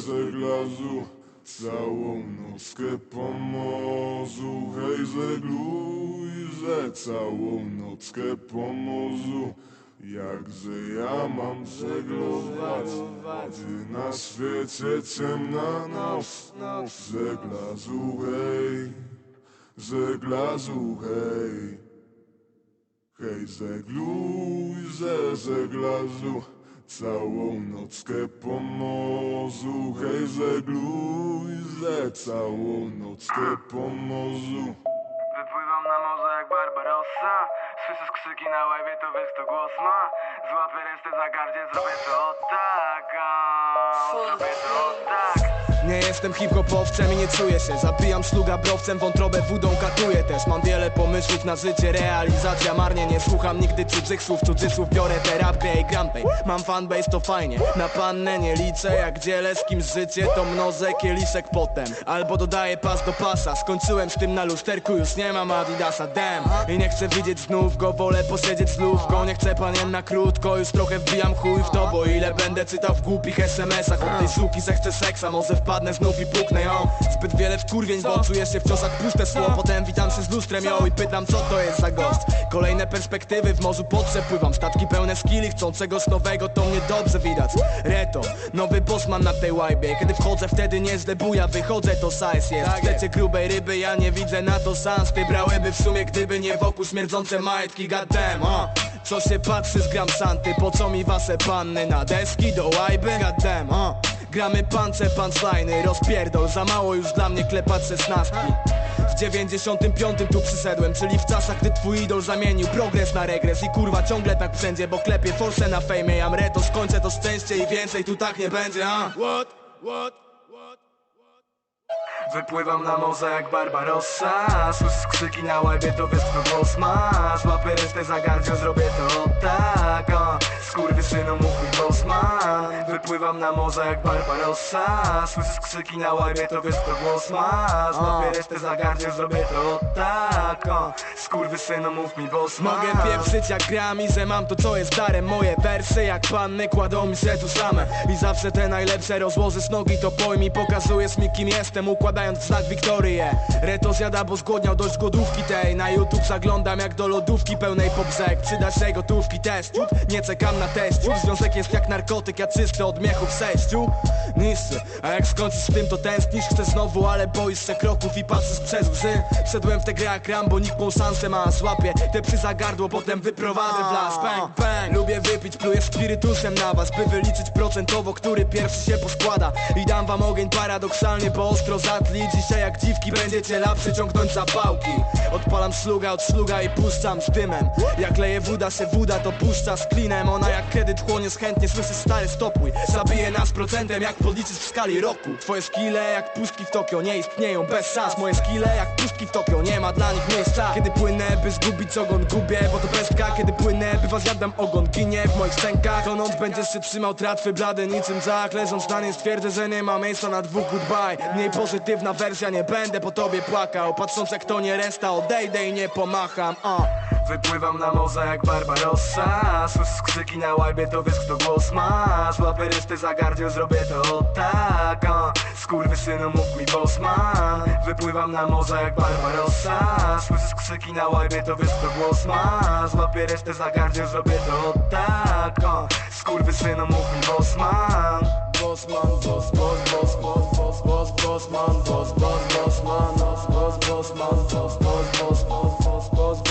żeglarzu Całą nockę po morzu Hej żegluj, że całą nockę po morzu Jakże ja mam żeglować Gdy na świecie ciemna noc. Żeglarzu hej, żeglarzu hej. Hej żegluj, że żeglarzu Całą nockę po morzu Hej żegluj, że całą nockę po morzu. Wypływam na morze jak Barbarossa Słyszysz krzyki na łajbie, to wiesz to głos ma. Złapię resztę za gardzie, zrobię to tak jestem hip-hopowcem i nie czuję się. Zabijam szluga browcem, wątrobę wódą katuję też. Mam wiele pomysłów na życie, realizacja marnie. Nie słucham nigdy cudzych słów, cudzysłów Biorę terapię i gram. Mam fanbase, to fajnie. Na pannę nie liczę, jak dzielę z kimś życie To mnożę kieliszek potem. Albo dodaję pas do pasa. Skończyłem z tym na lusterku, już nie mam adidasa. Damn, i nie chcę widzieć znów go Wolę posiedzieć z lówką, nie chcę panien na krótko Już trochę wbijam chuj w to, bo ile będę czytał w głupich SMS-ach Od tej suki zechcę seksa, może wpadnę znów i puknę ją Zbyt wiele wkurwień, bo czuję się wciąż jak puste słowo. Potem witam się z lustrem ją i pytam co to jest za gość. Kolejne perspektywy w morzu potrzeb pływam. Statki pełne skilli, chcą czegoś nowego, to mnie dobrze widać. Reto, nowy bossman na tej łajbie. Kiedy wchodzę wtedy nie zdebuja, wychodzę to size jest. Chcecie grubej ryby, ja nie widzę na to sans Ty brałyby w sumie, gdyby nie wokół śmierdzące majtki, goddamn uh. Co się patrzy z gram santy, po co mi wasze panny Na deski do łajby, goddamn uh. Gramy pance, punchline'y, rozpierdol Za mało już dla mnie klepać szesnastki w 95 tu przyszedłem, czyli w czasach, gdy twój idol zamienił progres na regres I kurwa ciągle tak wszędzie, bo klepie force na fejmie Ja mrę to skończę to szczęście i więcej tu tak nie będzie, a? What? What? Wypływam na morze jak Barbarossa Słyszysz krzyki na łebie, to wiesz kto głos ma Złapę resztę za gardzią, zrobię to tak o. Skurwysynu mów mi bosman Wypływam na morze jak Barbarossa Słyszysz krzyki na łebie, to wiesz kto głos ma. Złapę resztę za zrobię to tak. O. Skurwysynu mów mi bosman Mogę pieprzyć jak gram i że mam to co jest darem. Moje wersy jak panny kładą mi się tu same I zawsze te najlepsze rozłożysz nogi to pojmij. Pokazujesz mi kim jestem układając w znak Wiktorię. Reto zjada bo zgłodniał dość głodówki tej. Na YouTube zaglądam jak do lodówki pełnej po brzeg Przyda się gotówki ciut, nie czekam na teściu Związek jest jak narkotyk, ja czysty od miechu w sześciu? Nisy, a jak skończysz z tym to tęsknisz? Chcę znowu, ale boisz się kroków i patrzysz przez łzy. Wszedłem w tę grę jak Rambo, nikt tą szansę ma. Złapię te psy gardło, potem wyprowadzę w las. Bang, bang, lubię wypić, pluję spirytusem na was By wyliczyć procentowo, który pierwszy się poskłada. I dam wam ogień paradoksalnie, bo ostro zatli. Dzisiaj jak dziwki będziecie lapsy ciągnąć zapałki Odpalam szluga od szluga i puszczam z dymem. Jak leje woda się woda, to puszcza z klinem. Ona jak kredyt chłonie chętnie, słyszysz stary stopuj Zabije nas procentem, jak podliczysz w skali roku. Twoje skille jak pustki w Tokio nie istnieją bez szans. Moje skille jak pustki w Tokio, nie ma dla nich miejsca. Kiedy płynę, by zgubić ogon, gubię, bo to pestka. Kiedy płynę, by was jadam ogon, ginie w moich szczękach Tonąc będziesz się trzymał tratwy blady niczym Jack Leżąc na nie stwierdzę, że nie ma miejsca na dwóch goodbye. Mniej pozytywna wersja, nie będę po tobie płakał. Patrząc jak to nie resta, odejdę i nie pomacham uh. Wypływam na morze jak Barbarossa Słyszysz krzyki na łajbie, to wiesz kto głos ma Złapę resztę za gardzią, zrobię to tak uh. Skurwysynu mów mi bosman Wypływam na morze jak Barbarossa Słyszysz krzyki na łajbie, to wiesz kto głos ma Złapię resztę za gardzią, zrobię to tak uh. Skurwysynu mów mi bosman Bosman, boss, boss, boss, boss, boss, boss, bossman Boss, boss, bossman, boss, boss, bossman Boss, boss, boss, boss, boss, boss,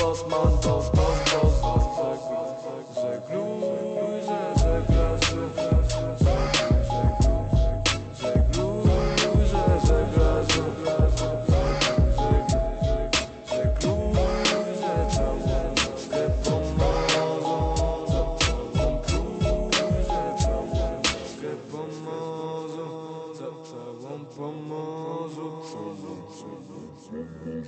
Hej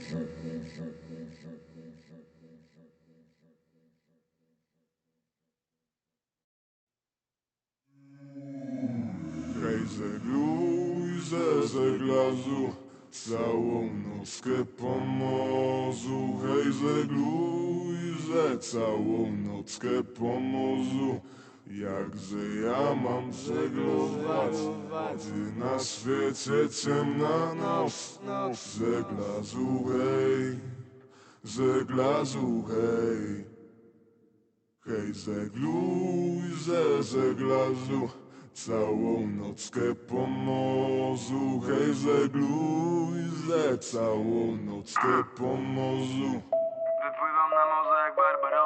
żegluj, że żeglarzu Całą nockę po morzu Hej żegluj, że całą nockę po morzu Jakże ja mam żeglować? Gdy na świecie ciemna noc Żeglarzu hej Żeglarzu hej Hej żegluj, że żeglarzu Całą nockę po morzu. Hej żegluj, że całą nockę po morzu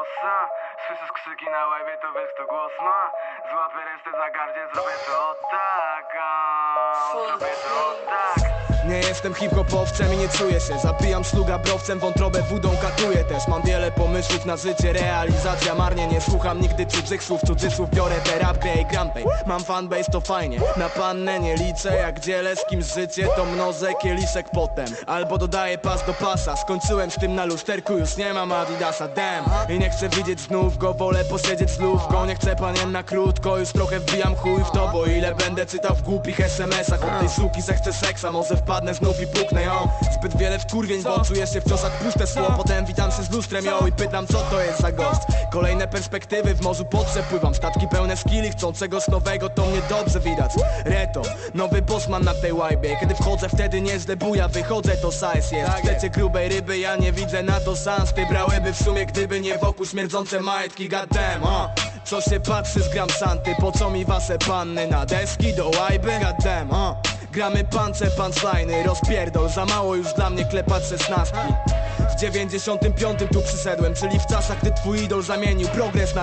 Barbarossa Słyszysz krzyki na łajbie, to wiesz kto głos ma. Złapię resztę za gardzie, zrobię to tak a, Zrobię to tak. Nie jestem hip-hopowcem i nie czuję się. Zabijam szluga browcem, wątrobę wódą katuję też. Mam wiele pomysłów na życie, realizacja marnie. Nie słucham nigdy cudzych słów, cudzysłów Biorę te rap, grę i gram tej Mam fanbase, to fajnie. Na pannę nie liczę, jak dzielę z kimś życie To mnożę kieliszek potem. Albo dodaję pas do pasa. Skończyłem z tym na lusterku, już nie mam adidasa. Damn, i nie chcę widzieć znów go Wolę posiedzieć z lówką Nie chcę panien na krótko, już trochę wbijam chuj w to Bo ile będę czytał w głupich SMS-ach Od tej suki zechcę seksa, może wpadnę znów i puknę ją. Zbyt wiele wkurwień, bo czuję się wciąż jak puste sło. Potem witam się z lustrem ją i pytam co to jest za gość. Kolejne perspektywy w morzu potrzeb pływam. Statki pełne skilli, chcą czegoś nowego, to mnie dobrze widać. Reto, nowy bossman na tej łajbie. Kiedy wchodzę wtedy nie buja, wychodzę to size jest. Chcecie grubej ryby, ja nie widzę na to sans Ty brałyby w sumie, gdyby nie wokół śmierdzące majtki Goddamn, uh. Co się patrzy z gram santy, po co mi wasze panny Na deski do łajby, goddamn, uh. Gramy pance, punchline'y, rozpierdol Za mało już dla mnie klepać szesnastki w 95 tu przyszedłem, czyli w czasach, gdy twój idol zamienił progres na